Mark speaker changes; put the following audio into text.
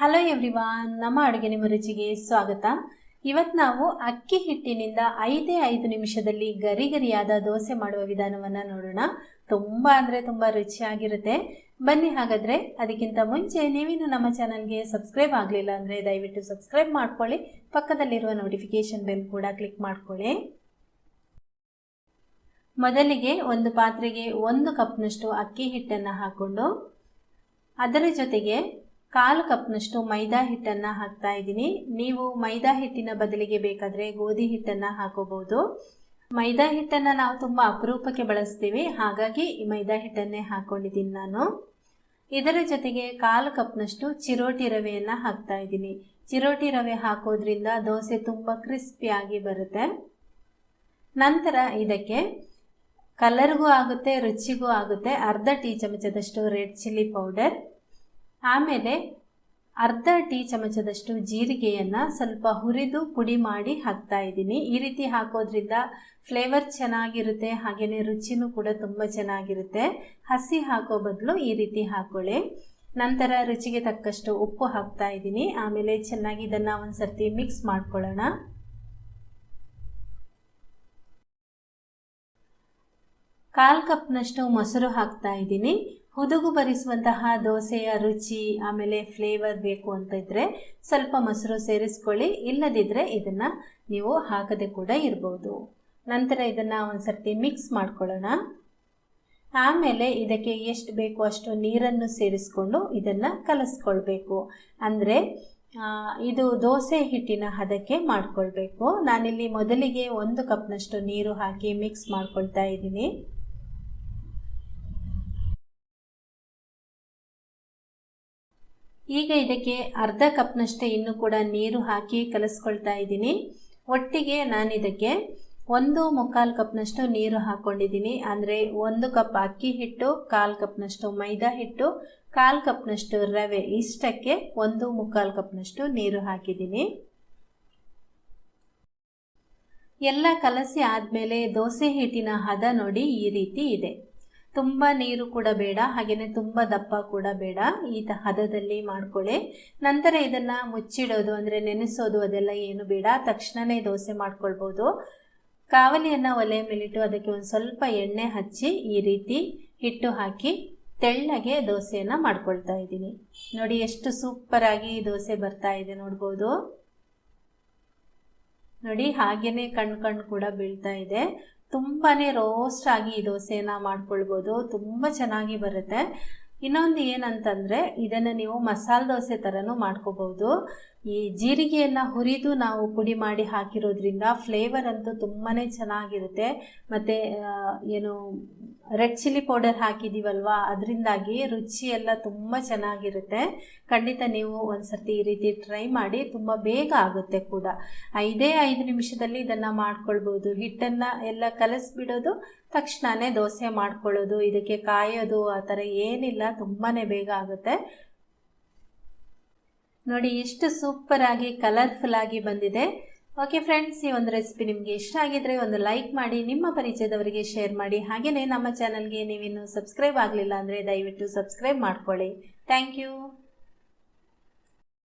Speaker 1: Hello everyone ನಮ್ಮ ಅಡುಗೆ ನಿಮ್ಮ ರುಚಿಗೆ ಸ್ವಾಗತ. ಇವತ್ತು ನಾವು ಅಕ್ಕಿ ಹಿಟ್ಟಿನಿಂದ ಐದೇ ಐದು ನಿಮಿಷದಲ್ಲಿ ಗರಿ ಗರಿಯಾದ ದೋಸೆ ಮಾಡುವ ವಿಧಾನವನ್ನು ನೋಡೋಣ. ತುಂಬ ಅಂದರೆ ತುಂಬ ರುಚಿಯಾಗಿರುತ್ತೆ ಬನ್ನಿ ಹಾಗಾದರೆ, ಅದಕ್ಕಿಂತ ಮುಂಚೆ ನೀವಿನ್ನು ನಮ್ಮ ಚಾನಲ್ಗೆ ಸಬ್ಸ್ಕ್ರೈಬ್ ಆಗಲಿಲ್ಲ ಅಂದರೆ ದಯವಿಟ್ಟು ಸಬ್ಸ್ಕ್ರೈಬ್ ಮಾಡ್ಕೊಳ್ಳಿ. ಪಕ್ಕದಲ್ಲಿರುವ ನೋಟಿಫಿಕೇಷನ್ ಬೆಲ್ ಕೂಡ ಕ್ಲಿಕ್ ಮಾಡ್ಕೊಳ್ಳಿ. ಮೊದಲಿಗೆ ಒಂದು ಪಾತ್ರೆಗೆ ಒಂದು ಕಪ್ನಷ್ಟು ಅಕ್ಕಿ ಹಿಟ್ಟನ್ನು ಹಾಕ್ಕೊಂಡು ಅದರ ಜೊತೆಗೆ ಕಾಲು ಕಪ್ನಷ್ಟು ಮೈದಾ ಹಿಟ್ಟನ್ನು ಹಾಕ್ತಾ ಇದ್ದೀನಿ. ನೀವು ಮೈದಾ ಹಿಟ್ಟಿನ ಬದಲಿಗೆ ಬೇಕಾದರೆ ಗೋಧಿ ಹಿಟ್ಟನ್ನು ಹಾಕೋಬಹುದು. ಮೈದಾ ಹಿಟ್ಟನ್ನು ನಾವು ತುಂಬ ಅಪರೂಪಕ್ಕೆ ಬಳಸ್ತೀವಿ. ಹಾಗಾಗಿ ಈ ಮೈದಾ ಹಿಟ್ಟನ್ನೇ ಹಾಕ್ಕೊಂಡಿದ್ದೀನಿ ನಾನು. ಇದರ ಜೊತೆಗೆ ಕಾಲು ಕಪ್ನಷ್ಟು ಚಿರೋಟಿ ರವೆಯನ್ನು ಹಾಕ್ತಾ ಇದ್ದೀನಿ. ಚಿರೋಟಿ ರವೆ ಹಾಕೋದ್ರಿಂದ ದೋಸೆ ತುಂಬ ಕ್ರಿಸ್ಪಿಯಾಗಿ ಬರುತ್ತೆ. ನಂತರ ಇದಕ್ಕೆ ಕಲರ್ಗೂ ಆಗುತ್ತೆ, ರುಚಿಗೂ ಆಗುತ್ತೆ ಅರ್ಧ ಟೀ ಚಮಚದಷ್ಟು ರೆಡ್ ಚಿಲ್ಲಿ ಪೌಡರ್ ಆಮೇಲೆ ಅರ್ಧ ಟೀ ಚಮಚದಷ್ಟು ಜೀರಿಗೆಯನ್ನು ಸ್ವಲ್ಪ ಹುರಿದು ಪುಡಿ ಮಾಡಿ ಹಾಕ್ತಾ ಇದ್ದೀನಿ. ಈ ರೀತಿ ಹಾಕೋದ್ರಿಂದ ಫ್ಲೇವರ್ ಚೆನ್ನಾಗಿರುತ್ತೆ ಹಾಗೆಯೇ ರುಚಿನೂ ಕೂಡ ತುಂಬ ಚೆನ್ನಾಗಿರುತ್ತೆ. ಹಸಿ ಹಾಕೋ ಬದಲು ಈ ರೀತಿ ಹಾಕೊಳ್ಳಿ. ನಂತರ ರುಚಿಗೆ ತಕ್ಕಷ್ಟು ಉಪ್ಪು ಹಾಕ್ತಾ ಇದ್ದೀನಿ. ಆಮೇಲೆ ಚೆನ್ನಾಗಿ ಇದನ್ನು ಒಂದು ಸರ್ತಿ ಮಿಕ್ಸ್ ಮಾಡ್ಕೊಳ್ಳೋಣ. ಕಾಲು ಕಪ್ನಷ್ಟು ಮೊಸರು ಹಾಕ್ತಾ ಇದ್ದೀನಿ. ಹುದುಗು ಬರಿಸುವಂತಹ ದೋಸೆಯ ರುಚಿ, ಆಮೇಲೆ ಫ್ಲೇವರ್ ಬೇಕು ಅಂತ ಇದ್ದರೆ ಸ್ವಲ್ಪ ಮೊಸರು ಸೇರಿಸ್ಕೊಳ್ಳಿ. ಇಲ್ಲದಿದ್ದರೆ ಇದನ್ನು ನೀವು ಹಾಕದೆ ಕೂಡ ಇರ್ಬೋದು. ನಂತರ ಇದನ್ನು ಒಂದು ಸರ್ತಿ ಮಿಕ್ಸ್ ಮಾಡ್ಕೊಳ್ಳೋಣ. ಆಮೇಲೆ ಇದಕ್ಕೆ ಎಷ್ಟು ಬೇಕು ಅಷ್ಟು ನೀರನ್ನು ಸೇರಿಸ್ಕೊಂಡು ಇದನ್ನು ಕಲಸ್ಕೊಳ್ಬೇಕು. ಅಂದರೆ ಇದು ದೋಸೆ ಹಿಟ್ಟಿನ ಹದಕ್ಕೆ ಮಾಡ್ಕೊಳ್ಬೇಕು. ನಾನಿಲ್ಲಿ ಮೊದಲಿಗೆ ಒಂದು ಕಪ್ನಷ್ಟು ನೀರು ಹಾಕಿ ಮಿಕ್ಸ್ ಮಾಡ್ಕೊಳ್ತಾ ಇದ್ದೀನಿ. ಈಗ ಇದಕ್ಕೆ ಅರ್ಧ ಕಪ್ನಷ್ಟೇ ಇನ್ನೂ ಕೂಡ ನೀರು ಹಾಕಿ ಕಲಸ್ಕೊಳ್ತಾ ಇದ್ದೀನಿ. ಒಟ್ಟಿಗೆ ನಾನು ಇದಕ್ಕೆ ಒಂದು ಮುಕ್ಕಾಲು ಕಪ್ನಷ್ಟು ನೀರು ಹಾಕ್ಕೊಂಡಿದ್ದೀನಿ ಅಂದರೆ ಒಂದು ಕಪ್ ಅಕ್ಕಿ ಹಿಟ್ಟು, ಕಾಲು ಕಪ್ನಷ್ಟು ಮೈದಾ ಹಿಟ್ಟು, ಕಾಲು ಕಪ್ನಷ್ಟು ರವೆ, ಇಷ್ಟಕ್ಕೆ ಒಂದು ಮುಕ್ಕಾಲು ಕಪ್ನಷ್ಟು ನೀರು ಹಾಕಿದ್ದೀನಿ. ಎಲ್ಲ ಕಲಸಿ ಆದಮೇಲೆ ದೋಸೆ ಹಿಟ್ಟಿನ ಹದ ನೋಡಿ ಈ ರೀತಿ ಇದೆ. ತುಂಬ ನೀರು ಕೂಡ ಬೇಡ ಹಾಗೆಯೇ ತುಂಬ ದಪ್ಪ ಕೂಡ ಬೇಡ. ಈ ಹದದಲ್ಲಿ ಮಾಡ್ಕೊಳ್ಳಿ. ನಂತರ ಇದನ್ನು ಮುಚ್ಚಿಡೋದು ಅಂದರೆ ನೆನೆಸೋದು ಅದೆಲ್ಲ ಏನು ಬೇಡ. ತಕ್ಷಣವೇ ದೋಸೆ ಮಾಡ್ಕೊಳ್ಬೋದು. ಕಾವಲಿಯನ್ನು ಒಲೆ ಮೇಲಿಟ್ಟು ಅದಕ್ಕೆ ಒಂದು ಸ್ವಲ್ಪ ಎಣ್ಣೆ ಹಚ್ಚಿ ಈ ರೀತಿ ಹಿಟ್ಟು ಹಾಕಿ ತೆಳ್ಳಗೆ ದೋಸೆಯನ್ನು ಮಾಡ್ಕೊಳ್ತಾ ಇದ್ದೀನಿ. ನೋಡಿ ಎಷ್ಟು ಸೂಪರಾಗಿ ದೋಸೆ ಬರ್ತಾ ಇದೆ ನೋಡ್ಬೋದು. ನೋಡಿ ಹಾಗೇನೆ ಕಣ್ ಕಣ್ ಕೂಡ ಬೀಳ್ತಾ ಇದೆ. ತುಂಬಾ ರೋಸ್ಟ್ ಆಗಿ ಈ ದೋಸೆನ ಮಾಡ್ಕೊಳ್ಬೋದು. ತುಂಬ ಚೆನ್ನಾಗಿ ಬರುತ್ತೆ. ಇನ್ನೊಂದು ಏನಂತಂದರೆ, ಇದನ್ನು ನೀವು ಮಸಾಲೆ ದೋಸೆ ಥರನೂ ಮಾಡ್ಕೋಬೋದು. ಈ ಜೀರಿಗೆಯನ್ನು ಹುರಿದು ನಾವು ಪುಡಿ ಮಾಡಿ ಹಾಕಿರೋದ್ರಿಂದ ಫ್ಲೇವರ್ ಅಂತೂ ತುಂಬಾ ಚೆನ್ನಾಗಿರುತ್ತೆ. ಮತ್ತು ಏನು ರೆಡ್ ಚಿಲ್ಲಿ ಪೌಡರ್ ಹಾಕಿದ್ದೀವಲ್ವಾ ಅದರಿಂದಾಗಿ ರುಚಿ ಎಲ್ಲ ತುಂಬ ಚೆನ್ನಾಗಿರುತ್ತೆ. ಖಂಡಿತ ನೀವು ಒಂದು ಸರ್ತಿ ಈ ರೀತಿ ಟ್ರೈ ಮಾಡಿ ತುಂಬ ಬೇಗ ಆಗುತ್ತೆ ಕೂಡ. ಐದೇ ಐದು ನಿಮಿಷದಲ್ಲಿ ಇದನ್ನು ಮಾಡ್ಕೊಳ್ಬೋದು. ಹಿಟ್ಟನ್ನು ಎಲ್ಲ ಕಲಸಿಬಿಡೋದು, ತಕ್ಷಣನೇ ದೋಸೆ ಮಾಡ್ಕೊಳ್ಳೋದು, ಇದಕ್ಕೆ ಕಾಯೋದು, ಆ ಥರ ಏನಿಲ್ಲ ತುಂಬಾ ಬೇಗ ಆಗುತ್ತೆ. ನೋಡಿ ಎಷ್ಟು ಸೂಪರಾಗಿ ಕಲರ್ಫುಲ್ಲಾಗಿ ಬಂದಿದೆ. ಓಕೆ ಫ್ರೆಂಡ್ಸ್ ಈ ಒಂದು ರೆಸಿಪಿ ನಿಮಗೆ ಇಷ್ಟ ಆಗಿದ್ರೆ ಒಂದು ಲೈಕ್ ಮಾಡಿ, ನಿಮ್ಮ ಪರಿಚಯದವರಿಗೆ ಶೇರ್ ಮಾಡಿ. ಹಾಗೆಯೇ ನಮ್ಮ ಚಾನಲ್ಗೆ ನೀವಿನ್ನು ಸಬ್ಸ್ಕ್ರೈಬ್ ಆಗಲಿಲ್ಲ ಅಂದರೆ ದಯವಿಟ್ಟು ಸಬ್ಸ್ಕ್ರೈಬ್ ಮಾಡ್ಕೊಳ್ಳಿ. Thank you